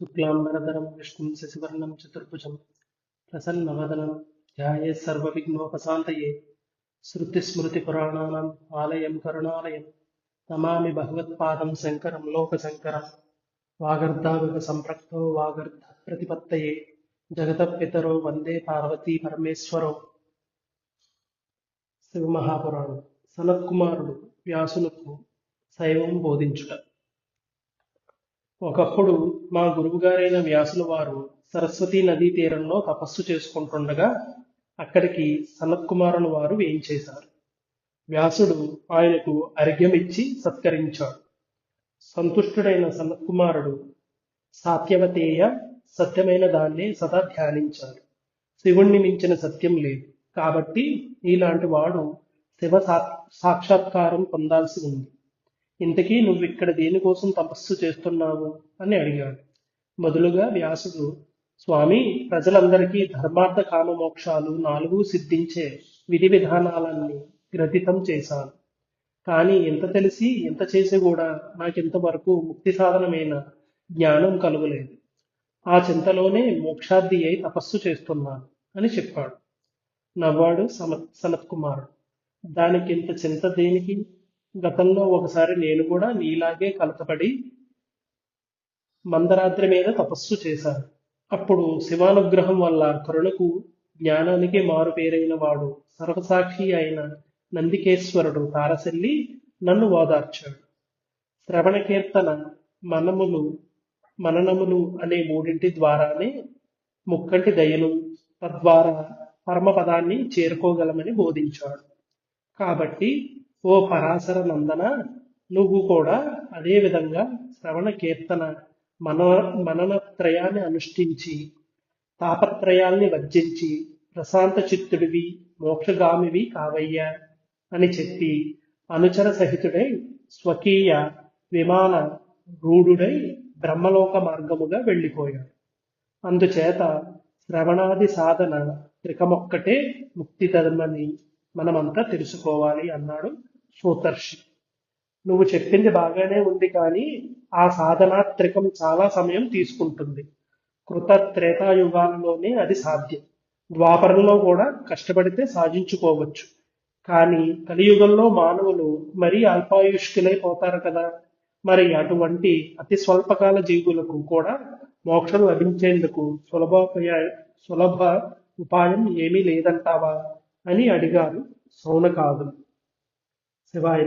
శుక్లాంబరధరం విష్ణుం శశివర్ణం చతుర్భుజం ప్రసన్నవదనం ధ్యాయే సర్వవిఘ్నోపశాంతయే శృతిస్మృతిపురాణానాం ఆలయం కరుణాలయం నమామి భగవత్పాదం శంకరం లోకశంకరం వాగర్ధావివ సంపృక్తో వాగర్ధ ప్రతిపత్తయే జగతపితరో వందే పార్వతీ పరమేశ్వరో. శివమహాపురాణం. సనత్కుమారుడు వ్యాసునకు శైవం బోధించుట. ఒకప్పుడు మా గురువుగారైన వ్యాసుల వారు సరస్వతీ నదీ తీరంలో తపస్సు చేసుకుంటుండగా అక్కడికి సనత్కుమారుల వారు వేయించేశారు. వ్యాసుడు ఆయనకు అర్ఘ్యమిచ్చి సత్కరించాడు. సంతుష్టుడైన సనత్కుమారుడు సాత్యవతేయ సత్యమైన దాన్నే సదా ధ్యానించాడు. శివుణ్ణి మించిన సత్యం లేదు. కాబట్టి ఇలాంటి వాడు శివ సాక్షాత్కారం పొందాల్సి ఉంది. ఇంతకీ నువ్వు ఇక్కడ దేనికోసం తపస్సు చేస్తున్నావు? అని అడిగాడు. బదులుగా వ్యాసుడు స్వామి ప్రజలందరికీ ధర్మార్థ కామ మోక్షాలు నాలుగు సిద్ధించే విధి విధానాలన్నీ గ్రథితం చేశాను. కానీ ఎంత తెలిసి ఎంత చేసి కూడా నాకింతవరకు ముక్తి సాధనమైన జ్ఞానం కలుగలేదు. ఆ చింతలోనే మోక్షార్థి అయి తపస్సు చేస్తున్నాను అని చెప్పాడు. నవ్వాడు సమ సనత్ కుమారుడు. దానికి ఇంత చింత దేనికి? గతంలో ఒకసారి నేను కూడా నీలాగే కలతపడి మందరాద్రి మీద తపస్సు చేశాను. అప్పుడు శివానుగ్రహం వల్ల కరుణకు జ్ఞానానికి మారు పేరైన వాడు సర్వసాక్షి అయిన నందికేశ్వరుడు తారసెల్లి నన్ను ఓదార్చాడు. శ్రవణ కీర్తన మనములు మననములు అనే మూడింటి ద్వారానే ముక్కంటి దయను తద్వారా పరమపదాన్ని చేరుకోగలమని బోధించాడు. కాబట్టి ఓ పరాశర నందన నువ్వు కూడా అదే విధంగా శ్రవణ కీర్తన మన మననత్రయాన్ని అనుష్ఠించి తాపత్రయాల్ని వర్జించి ప్రశాంత చిత్తుడివి మోక్షగామివి కావయ్యా అని చెప్పి అనుచర సహితుడై స్వకీయ విమాన రూఢుడై బ్రహ్మలోక మార్గముగా వెళ్ళిపోయాడు. అందుచేత శ్రవణాది సాధన త్రికమొక్కటే ముక్తి ధర్మని మనమంతా తెలుసుకోవాలి అన్నాడు సూతర్షి. నువ్వు చెప్పింది బాగానే ఉంది కానీ ఆ సాధనాత్రికం చాలా సమయం తీసుకుంటుంది. కృత త్రేతాయుగాలలోనే అది సాధ్యం. ద్వాపరంలో కూడా కష్టపడితే సాధించుకోవచ్చు. కానీ కలియుగంలో మానవులు మరీ అల్పాయుష్కులైపోతారు కదా. మరి అటువంటి అతి స్వల్పకాల జీవులకు కూడా మోక్షం లభించేందుకు సులభోపాయ సులభ ఉపాయం ఏమీ లేదంటావా? అని అడిగారు. సౌనకాదులు. శివాయ